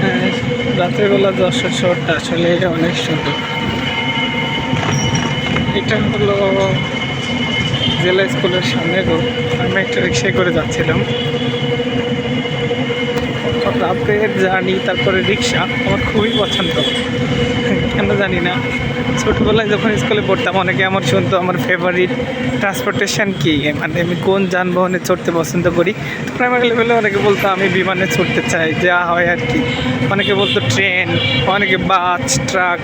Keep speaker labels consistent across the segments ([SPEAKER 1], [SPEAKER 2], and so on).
[SPEAKER 1] হ্যাঁ, রাতের বেলা যশোর শহরটা আসলে অনেক সুন্দর। এটা হলো জেলা স্কুলের সামনে রোড। আমি একটা রিক্সায় করে যাচ্ছিলাম। রাতের জার্নি তারপরে রিক্সা আমার খুবই পছন্দ। কেন জানি না। ছোটোবেলায় যখন স্কুলে পড়তাম, অনেকে আমার শুনতো, আমার ফেভারিট ট্রান্সপোর্টেশন কি? মানে আমি কোন যানবাহনে চড়তে পছন্দ করি? তো প্রাইমারি লেভেলে অনেকে বলতো, আমি বিমানে চড়তে চাই, যা হয় আর কি। অনেকে বলতো, ট্রেন। অনেকে, বাস, ট্রাক।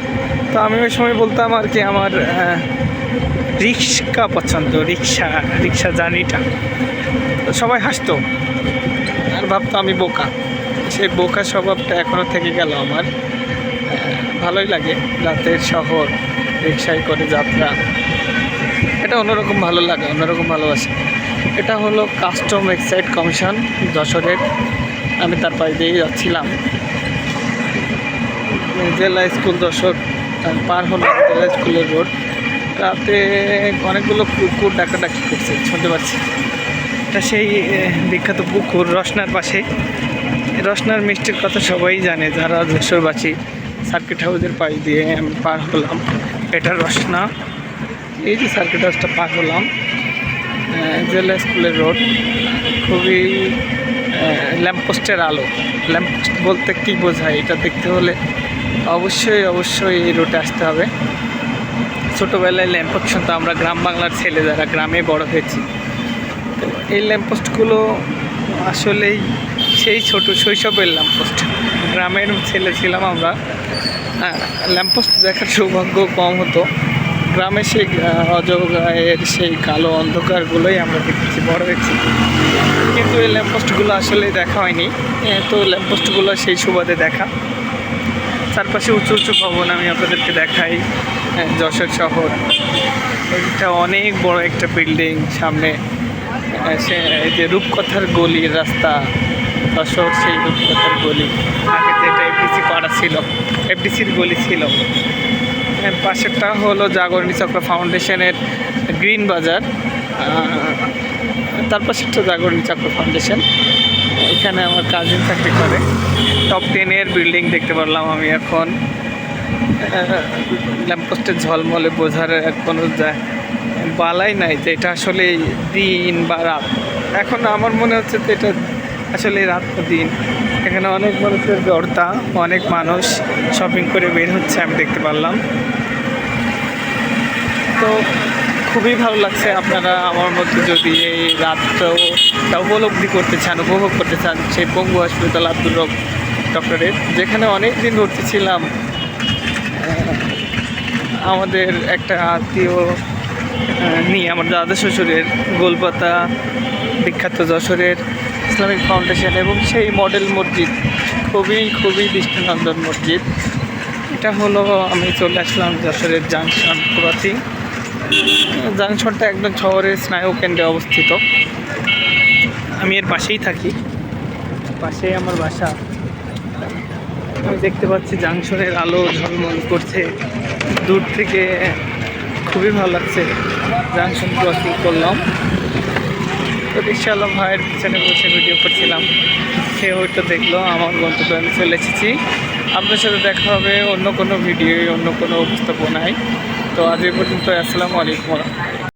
[SPEAKER 1] তো আমি ওই সময় বলতাম আর কি, আমার রিক্সা পছন্দ, রিক্সা রিক্সা জার্নিটা। সবাই হাসতো। আর ভাবতো, আমি বোকা। সেই বোকা স্বভাবটা এখনও থেকে গেল আমার। ভালোই লাগে রাতের শহর রিক্সায় করে যাত্রা। এটা অন্যরকম ভালো লাগে, অন্যরকম ভালোবাসে। এটা হলো কাস্টম এক্সাইড কমিশন, যশোরের। আমি তার পাশ দিয়েই যাচ্ছিলাম। জেলা স্কুল যশোর পার হলো জেলা স্কুলের রোড। রাতে অনেকগুলো কুকুর ডাকাডাকি করছে, শুনতে পাচ্ছি। এটা সেই বিখ্যাত পুকুর রসনার পাশে। রসনার মিষ্টির কথা সবাই জানে, যারা যশোরবাসী। সার্কিট হাউসের পাশ দিয়ে আমি পার হলাম। এটা রসনা। এই যে সার্কিট হাউসটা পার হলাম জেলা স্কুলের রোড খুবই ল্যাম্পপোস্টের আলো। ল্যাম্পপোস্ট বলতে কী বোঝায় এটা দেখতে হলে অবশ্যই অবশ্যই এই রোডে আসতে হবে। ছোটোবেলায় ল্যাম্পপোস্ট শুনতাম আমরা, গ্রাম বাংলার ছেলে যারা, গ্রামে বড় হয়েছি। তো এই ল্যাম্পপোস্টগুলো আসলেই সেই ছোট শৈশবের ল্যাম্পপোস্ট গ্রামের ছেলে ছিলাম আমরা। হ্যাঁ, ল্যাম্পপোস্ট দেখার সৌভাগ্য কম হতো। গ্রামে সেই অজগায়ের সেই কালো অন্ধকারগুলোই আমরা দেখেছি বড় হয়েছি। কিন্তু এই ল্যাম্পপোস্টগুলো আসলে দেখা হয়নি। তো ল্যাম্পপোস্টগুলো সেই সুবাদে দেখা। চারপাশে উঁচু উঁচু ভবন আমি আপনাদেরকে দেখাই। হ্যাঁ, যশোর শহর। এটা অনেক বড় একটা বিল্ডিং। সামনে সে যে রূপকথার গলির রাস্তা। যশোর সেই রূপকথার গলি। আগে যেটা এফডিসি পাড়া ছিল এফডিসির গলি ছিল। পাশেরটা হলো জাগরণী চক্র ফাউন্ডেশনের গ্রিন বাজার। তার পাশেরটা জাগরণী চক্র ফাউন্ডেশন। এখানে আমার কাজিন চাকরি করে টপ টেনের বিল্ডিং দেখতে পারলাম আমি এখন। ল্যাম্পপোস্টের ঝলমলে বোঝার কোনো বালাই নাই যে এটা আসলে দিন বা রাত। এখন আমার মনে হচ্ছে যে এটা আসলে রাত দিন। এখানে অনেক মানুষের জড়তা অনেক মানুষ শপিং করে বের হচ্ছে, আমি দেখতে পারলাম। তো খুবই ভালো লাগছে আপনারা আমার মধ্যে যদি এই রাতটাও টা উপলব্ধি করতে চান, উপভোগ করতে চান, সেই পঙ্গু হসপিটাল আব্দুল রব ডক্টরের, যেখানে অনেক দিন ভর্তি ছিলাম। আমাদের একটা আত্মীয় নিয়ে, আমার দাদা শ্বশুরের গোলপাতা বিখ্যাত যশোরের ইসলামিক ফাউন্ডেশন এবং সেই মডেল মসজিদ, খুবই খুবই দৃষ্টিনন্দন মসজিদ। এটা হলো, আমি চলে আসলাম যশোরের জাংশন ক্রসিং। জাংশনটা একদম শহরের স্নায়ু কেন্দ্রে অবস্থিত। আমি এর পাশেই থাকি। পাশেই আমার বাসা। আমি দেখতে পাচ্ছি জাংশনের আলো ঝলমল করছে। দূর থেকে খুবই ভালো লাগছে জাংশন ক্রসিং করলাম। রিক্সাওয়ালা ভাইয়ের পিছনে বসে ভিডিও করছিলাম। সে হয়তো দেখল, আমার গন্তব্যে আমি চলে এসেছি। আপনার সাথে দেখা হবে অন্য কোনো ভিডিও অন্য কোনো উপস্থাপনায়। তো আজ এই পর্যন্ত আসসালামু আলাইকুম